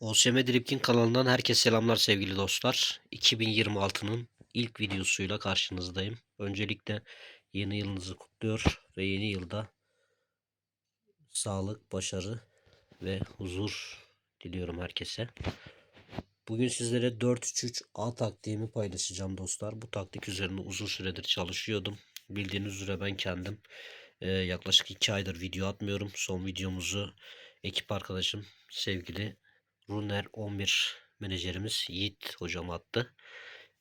OSM Dripkin kanalından herkese selamlar sevgili dostlar. 2026'nın ilk videosuyla karşınızdayım. Öncelikle yeni yılınızı kutluyor ve yeni yılda sağlık, başarı ve huzur diliyorum herkese. Bugün sizlere 4-3-3 A taktiğimi paylaşacağım dostlar. Bu taktik üzerine uzun süredir çalışıyordum. Bildiğiniz üzere ben kendim e, yaklaşık 2 aydır video atmıyorum. Son videomuzu ekip arkadaşım sevgili Runner 11 menajerimiz Yiğit hocam attı.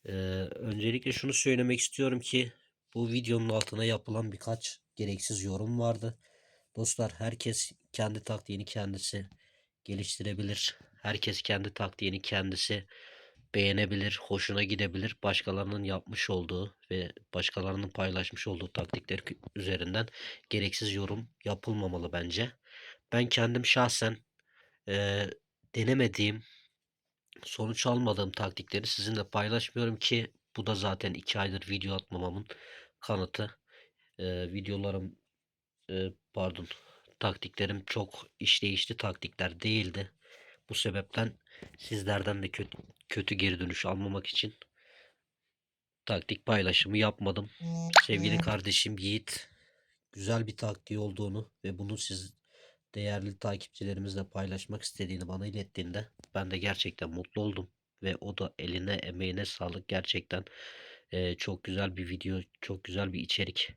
Ee, öncelikle şunu söylemek istiyorum ki bu videonun altına yapılan birkaç gereksiz yorum vardı. Dostlar herkes kendi taktiğini kendisi geliştirebilir. Herkes kendi taktiğini kendisi beğenebilir, hoşuna gidebilir. Başkalarının yapmış olduğu ve başkalarının paylaşmış olduğu taktikler üzerinden gereksiz yorum yapılmamalı bence. Ben kendim şahsen eee denemediğim, sonuç almadığım taktikleri sizinle paylaşmıyorum ki bu da zaten 2 aydır video atmamamın kanıtı. Ee, videolarım e, pardon taktiklerim çok işleyişli taktikler değildi. Bu sebepten sizlerden de kötü, kötü geri dönüş almamak için taktik paylaşımı yapmadım. Sevgili kardeşim Yiğit güzel bir taktiği olduğunu ve bunu siz değerli takipçilerimizle paylaşmak istediğini bana ilettiğinde ben de gerçekten mutlu oldum ve o da eline emeğine sağlık gerçekten e, çok güzel bir video çok güzel bir içerik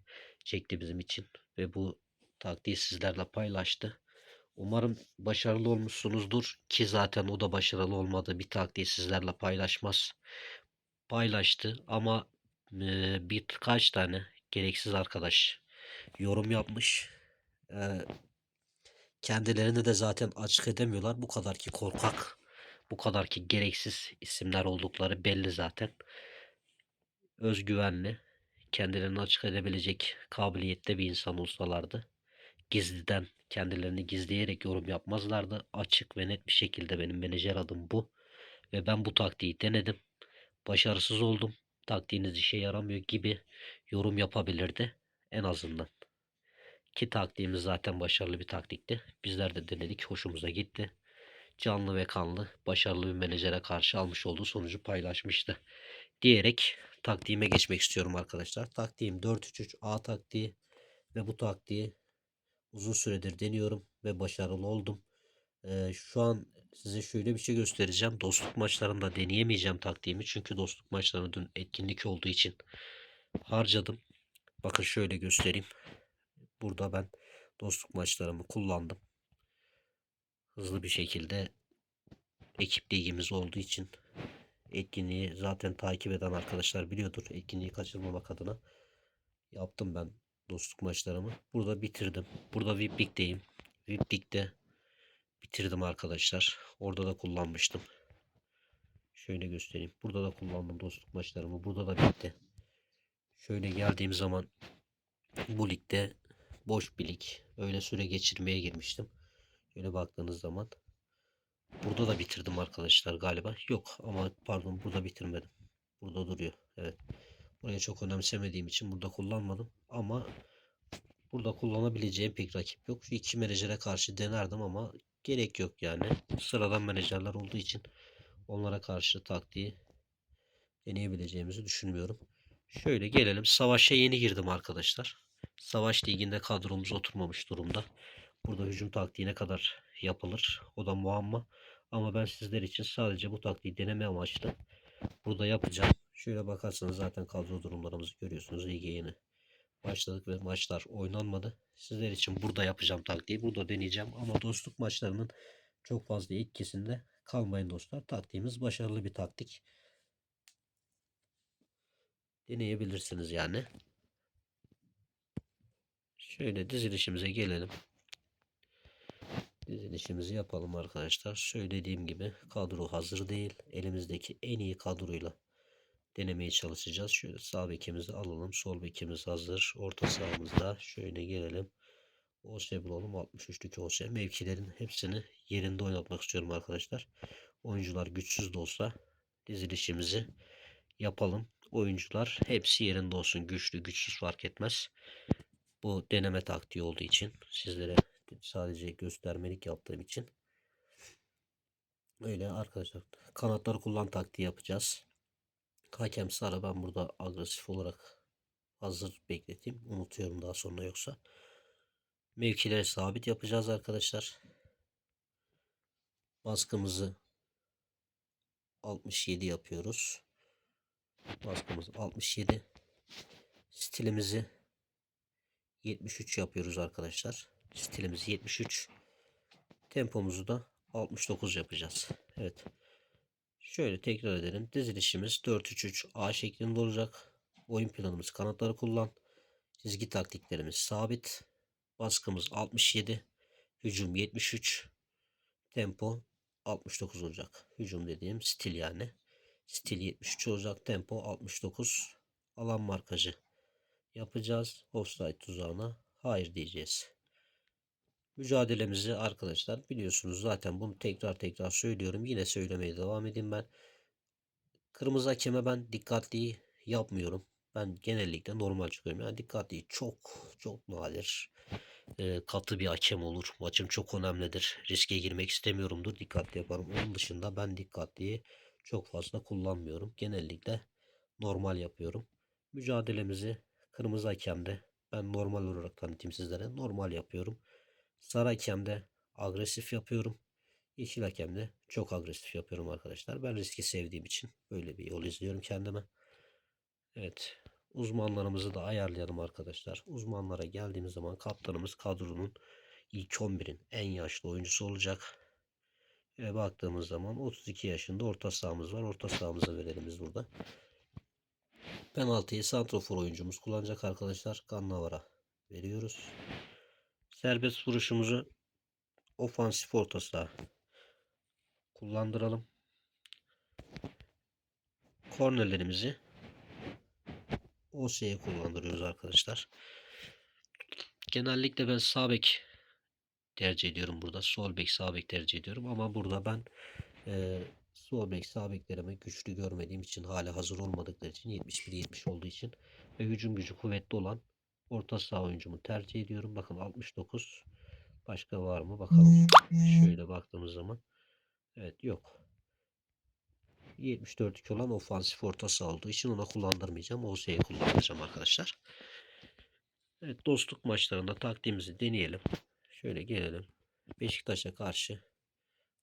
çekti bizim için ve bu taktiği sizlerle paylaştı. Umarım başarılı olmuşsunuzdur ki zaten o da başarılı olmadı bir taktiği sizlerle paylaşmaz. Paylaştı ama e, birkaç tane gereksiz arkadaş yorum yapmış. E, Kendilerini de zaten açık edemiyorlar. Bu kadar ki korkak, bu kadar ki gereksiz isimler oldukları belli zaten. Özgüvenli, kendilerini açık edebilecek kabiliyette bir insan olsalardı. Gizliden, kendilerini gizleyerek yorum yapmazlardı. Açık ve net bir şekilde benim menajer adım bu. Ve ben bu taktiği denedim. Başarısız oldum. Taktiğiniz işe yaramıyor gibi yorum yapabilirdi. En azından. Ki taktiğimiz zaten başarılı bir taktikti. Bizler de denedik. Hoşumuza gitti. Canlı ve kanlı, başarılı bir menajere karşı almış olduğu sonucu paylaşmıştı. Diyerek taktiğime geçmek istiyorum arkadaşlar. Taktiğim 4-3-3 A taktiği ve bu taktiği uzun süredir deniyorum ve başarılı oldum. Ee, şu an size şöyle bir şey göstereceğim. Dostluk maçlarında deneyemeyeceğim taktiğimi. Çünkü dostluk maçlarında dün etkinlik olduğu için harcadım. Bakın şöyle göstereyim. Burada ben dostluk maçlarımı kullandım. Hızlı bir şekilde ekip ligimiz olduğu için etkinliği zaten takip eden arkadaşlar biliyordur. Etkinliği kaçırmamak adına yaptım ben dostluk maçlarımı. Burada bitirdim. Burada VIP Lig'deyim. VIP Lig'de bitirdim arkadaşlar. Orada da kullanmıştım. Şöyle göstereyim. Burada da kullandım dostluk maçlarımı. Burada da bitti. Şöyle geldiğim zaman bu ligde boş bir lig. Öyle süre geçirmeye girmiştim. Şöyle baktığınız zaman. Burada da bitirdim arkadaşlar galiba. Yok ama pardon burada bitirmedim. Burada duruyor. Evet. Buraya çok önemsemediğim için burada kullanmadım. Ama burada kullanabileceğim pek rakip yok. Şu iki menajere karşı denerdim ama gerek yok yani. Sıradan menajerler olduğu için onlara karşı taktiği deneyebileceğimizi düşünmüyorum. Şöyle gelelim. Savaşa yeni girdim arkadaşlar. Savaş liginde kadromuz oturmamış durumda. Burada hücum taktiği ne kadar yapılır o da muamma. Ama ben sizler için sadece bu taktiği deneme amaçlı burada yapacağım. Şöyle bakarsanız zaten kadro durumlarımızı görüyorsunuz. Lige yeni başladık ve maçlar oynanmadı. Sizler için burada yapacağım taktiği. Burada deneyeceğim ama dostluk maçlarının çok fazla etkisinde kalmayın dostlar. Taktiğimiz başarılı bir taktik. Deneyebilirsiniz yani. Şöyle dizilişimize gelelim. Dizilişimizi yapalım arkadaşlar. Söylediğim gibi kadro hazır değil. Elimizdeki en iyi kadroyla denemeye çalışacağız. Şöyle sağ bekimizi alalım. Sol bekimiz hazır. Orta sahamızda şöyle gelelim. OS bulalım. 63'lük OS. Mevkilerin hepsini yerinde oynatmak istiyorum arkadaşlar. Oyuncular güçsüz de olsa dizilişimizi yapalım. Oyuncular hepsi yerinde olsun. Güçlü güçsüz fark etmez. Bu deneme taktiği olduğu için sizlere sadece göstermelik yaptığım için Öyle arkadaşlar. Kanatları kullan taktiği yapacağız. Hakem sarı ben burada agresif olarak hazır bekleteyim. Unutuyorum daha sonra yoksa. Mevkileri sabit yapacağız arkadaşlar. Baskımızı 67 yapıyoruz. Baskımız 67. Stilimizi 73 yapıyoruz arkadaşlar. Stilimiz 73. Tempomuzu da 69 yapacağız. Evet. Şöyle tekrar edelim. Dizilişimiz 4-3-3 A şeklinde olacak. Oyun planımız kanatları kullan. Çizgi taktiklerimiz sabit. Baskımız 67. Hücum 73. Tempo 69 olacak. Hücum dediğim stil yani. Stil 73 olacak. Tempo 69. Alan markajı yapacağız. Offside tuzağına hayır diyeceğiz. Mücadelemizi arkadaşlar biliyorsunuz zaten bunu tekrar tekrar söylüyorum. Yine söylemeye devam edeyim ben. Kırmızı hakeme ben dikkatli yapmıyorum. Ben genellikle normal çıkıyorum. Yani dikkatli çok çok nadir. Ee, katı bir hakem olur. Maçım çok önemlidir. Riske girmek istemiyorumdur. Dikkatli yaparım. Onun dışında ben dikkatliyi çok fazla kullanmıyorum. Genellikle normal yapıyorum. Mücadelemizi kırmızı hakemde ben normal olarak tanıtayım sizlere. Normal yapıyorum. Sarı hakemde agresif yapıyorum. Yeşil hakemde çok agresif yapıyorum arkadaşlar. Ben riski sevdiğim için böyle bir yol izliyorum kendime. Evet. Uzmanlarımızı da ayarlayalım arkadaşlar. Uzmanlara geldiğimiz zaman kaptanımız kadronun ilk 11'in en yaşlı oyuncusu olacak. Ve baktığımız zaman 32 yaşında orta sahamız var. Orta sahamıza verelim biz burada. Penaltıyı santrofor oyuncumuz kullanacak arkadaşlar. Cannavara veriyoruz. Serbest vuruşumuzu ofansif orta saha kullandıralım. Kornerlerimizi OS'ye kullandırıyoruz arkadaşlar. Genellikle ben sağ bek tercih ediyorum burada. Sol bek sağ bek tercih ediyorum ama burada ben e, sol bek sağ beklerimi güçlü görmediğim için hala hazır olmadıkları için 71-70 olduğu için ve hücum gücü kuvvetli olan orta saha oyuncumu tercih ediyorum. Bakın 69 başka var mı bakalım. Şöyle baktığımız zaman evet yok. 74'lük olan ofansif orta saha olduğu için ona kullandırmayacağım. OS'ye kullanacağım arkadaşlar. Evet dostluk maçlarında taktiğimizi deneyelim. Şöyle gelelim. Beşiktaş'a karşı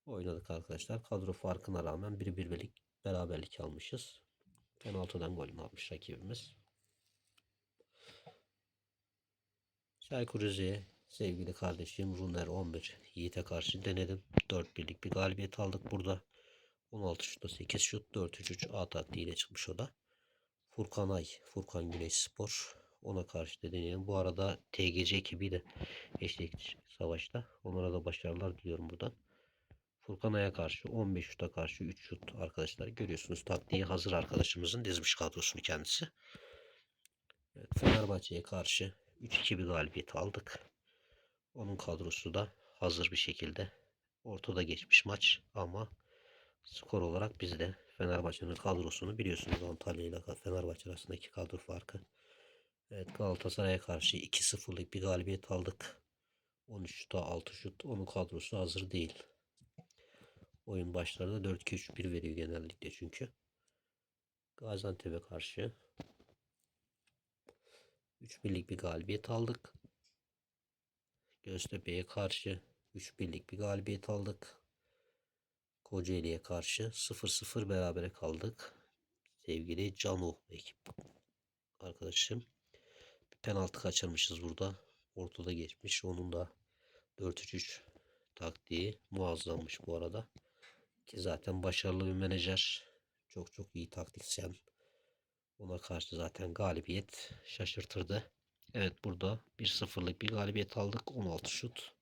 oynadık arkadaşlar. Kadro farkına rağmen bir birlik beraberlik almışız. Penaltıdan golünü almış rakibimiz. Çaykur Rize'ye sevgili kardeşim Runer 11 Yiğit'e karşı denedim. 4 birlik bir galibiyet aldık burada. 16 şutta 8 şut 4-3-3 A taktiğiyle çıkmış o da. Furkan Ay, Furkan Güneş Spor. Ona karşı da deneyelim. Bu arada TGC ekibiyle eşlik savaşta. Onlara da başarılar diliyorum buradan. Furkan Ay'a karşı 15 şuta karşı 3 şut arkadaşlar. Görüyorsunuz taktiği hazır arkadaşımızın dizmiş kadrosunu kendisi. Evet, Fenerbahçe'ye karşı 3-2 bir galibiyet aldık. Onun kadrosu da hazır bir şekilde ortada geçmiş maç ama skor olarak biz de Fenerbahçe'nin kadrosunu biliyorsunuz Antalya ile Fenerbahçe arasındaki kadro farkı. Evet Galatasaray'a karşı 2-0'lık bir galibiyet aldık. 13 şuta 6 şut. Onun kadrosu hazır değil. Oyun başlarında 4-2-3-1 veriyor genellikle çünkü. Gaziantep'e karşı 3 birlik bir galibiyet aldık. Göztepe'ye karşı 3 birlik bir galibiyet aldık. Kocaeli'ye karşı 0-0 berabere kaldık. Sevgili Canu ekip arkadaşım. Bir penaltı kaçırmışız burada. Ortada geçmiş. Onun da 4-3-3 taktiği muazzammış bu arada. Ki zaten başarılı bir menajer. Çok çok iyi taktiksen. Ona karşı zaten galibiyet şaşırtırdı. Evet burada 1-0'lık bir galibiyet aldık. 16 şut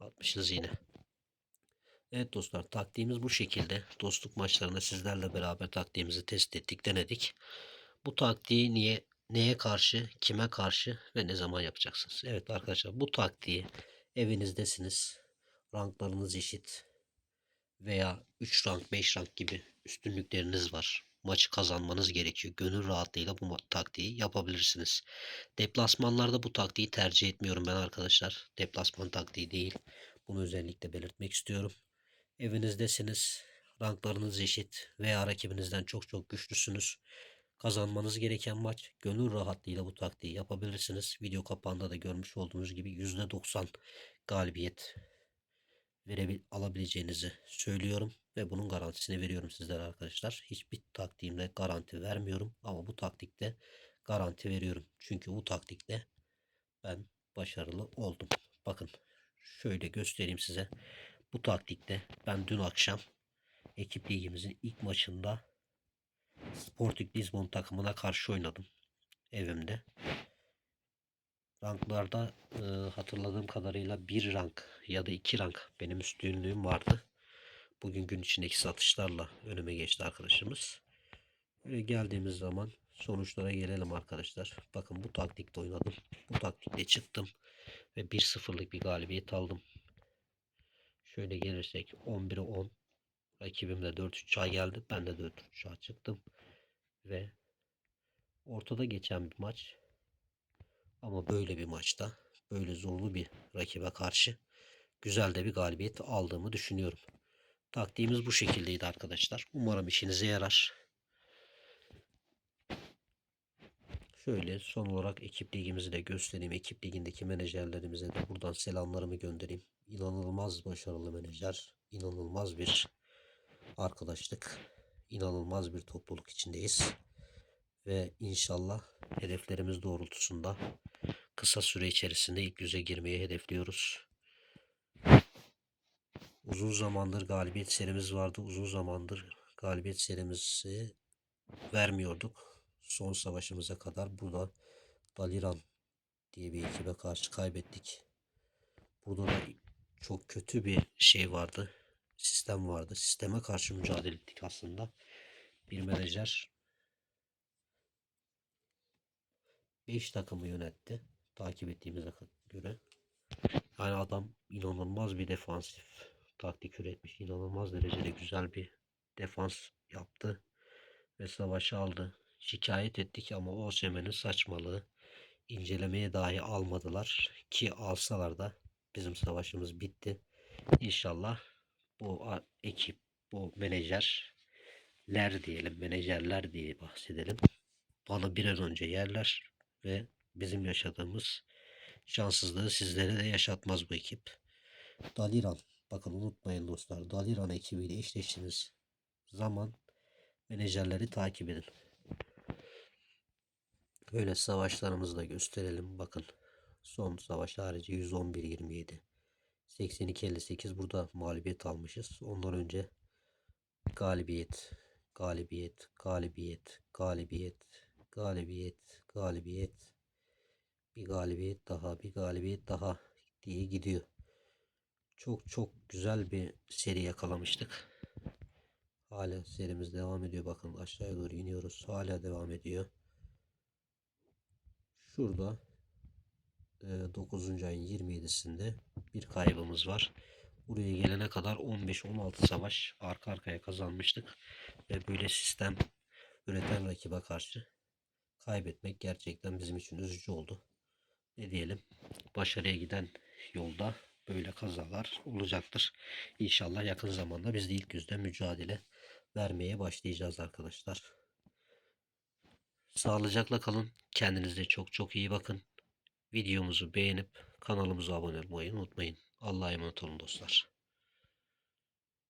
atmışız yine. Evet dostlar taktiğimiz bu şekilde. Dostluk maçlarında sizlerle beraber taktiğimizi test ettik, denedik. Bu taktiği niye, neye karşı, kime karşı ve ne zaman yapacaksınız? Evet arkadaşlar bu taktiği evinizdesiniz. Ranklarınız eşit veya 3 rank 5 rank gibi üstünlükleriniz var. Maçı kazanmanız gerekiyor. Gönül rahatlığıyla bu taktiği yapabilirsiniz. Deplasmanlarda bu taktiği tercih etmiyorum ben arkadaşlar. Deplasman taktiği değil. Bunu özellikle belirtmek istiyorum. Evinizdesiniz. Ranklarınız eşit veya rakibinizden çok çok güçlüsünüz. Kazanmanız gereken maç. Gönül rahatlığıyla bu taktiği yapabilirsiniz. Video kapağında da görmüş olduğunuz gibi %90 galibiyet verebil alabileceğinizi söylüyorum ve bunun garantisini veriyorum sizlere arkadaşlar. Hiçbir taktiğimde garanti vermiyorum ama bu taktikte garanti veriyorum. Çünkü bu taktikte ben başarılı oldum. Bakın şöyle göstereyim size. Bu taktikte ben dün akşam ekip ligimizin ilk maçında Sporting Lisbon takımına karşı oynadım evimde. Ranklarda e, hatırladığım kadarıyla bir rank ya da iki rank benim üstünlüğüm vardı. Bugün gün içindeki satışlarla önüme geçti arkadaşımız. Böyle geldiğimiz zaman sonuçlara gelelim arkadaşlar. Bakın bu taktikte oynadım. Bu taktikte çıktım ve 1-0'lık bir galibiyet aldım. Şöyle gelirsek 11'e 10. Rakibim de 4-3'a geldi. Ben de 4-3'a çıktım. Ve ortada geçen bir maç. Ama böyle bir maçta, böyle zorlu bir rakibe karşı güzel de bir galibiyet aldığımı düşünüyorum. Taktiğimiz bu şekildeydi arkadaşlar. Umarım işinize yarar. Şöyle son olarak ekip ligimizi de göstereyim. Ekip ligindeki menajerlerimize de buradan selamlarımı göndereyim. İnanılmaz başarılı menajer. inanılmaz bir arkadaşlık. inanılmaz bir topluluk içindeyiz. Ve inşallah hedeflerimiz doğrultusunda kısa süre içerisinde ilk yüze girmeyi hedefliyoruz. Uzun zamandır galibiyet serimiz vardı. Uzun zamandır galibiyet serimizi vermiyorduk. Son savaşımıza kadar burada Daliran diye bir ekibe karşı kaybettik. Burada da çok kötü bir şey vardı. Sistem vardı. Sisteme karşı mücadele ettik aslında. Bir menajer 5 takımı yönetti. Takip ettiğimize göre. Yani adam inanılmaz bir defansif taktik üretmiş. İnanılmaz derecede güzel bir defans yaptı. Ve savaşı aldı. Şikayet ettik ama o Osimhen'in saçmalığı incelemeye dahi almadılar. Ki alsalar da bizim savaşımız bitti. İnşallah bu ekip, bu menajerler diyelim, menajerler diye bahsedelim. Bana bir an önce yerler ve bizim yaşadığımız şanssızlığı sizlere de yaşatmaz bu ekip. Daliran, bakın unutmayın dostlar, Daliran ekibiyle eşleştiğiniz zaman menajerleri takip edin. Böyle savaşlarımızı da gösterelim. Bakın son savaş harici 111-27. 82-58 burada mağlubiyet almışız. Ondan önce galibiyet, galibiyet, galibiyet, galibiyet, galibiyet, galibiyet, bir galibiyet daha, bir galibiyet daha diye gidiyor. Çok çok güzel bir seri yakalamıştık. Hala serimiz devam ediyor. Bakın aşağıya doğru iniyoruz. Hala devam ediyor. Şurada 9. ayın 27'sinde bir kaybımız var. Buraya gelene kadar 15-16 savaş arka arkaya kazanmıştık. Ve böyle sistem üreten rakibe karşı kaybetmek gerçekten bizim için üzücü oldu. Ne diyelim? Başarıya giden yolda böyle kazalar olacaktır. İnşallah yakın zamanda biz de ilk yüzde mücadele vermeye başlayacağız arkadaşlar. Sağlıcakla kalın. Kendinize çok çok iyi bakın. Videomuzu beğenip kanalımıza abone olmayı unutmayın. Allah'a emanet olun dostlar.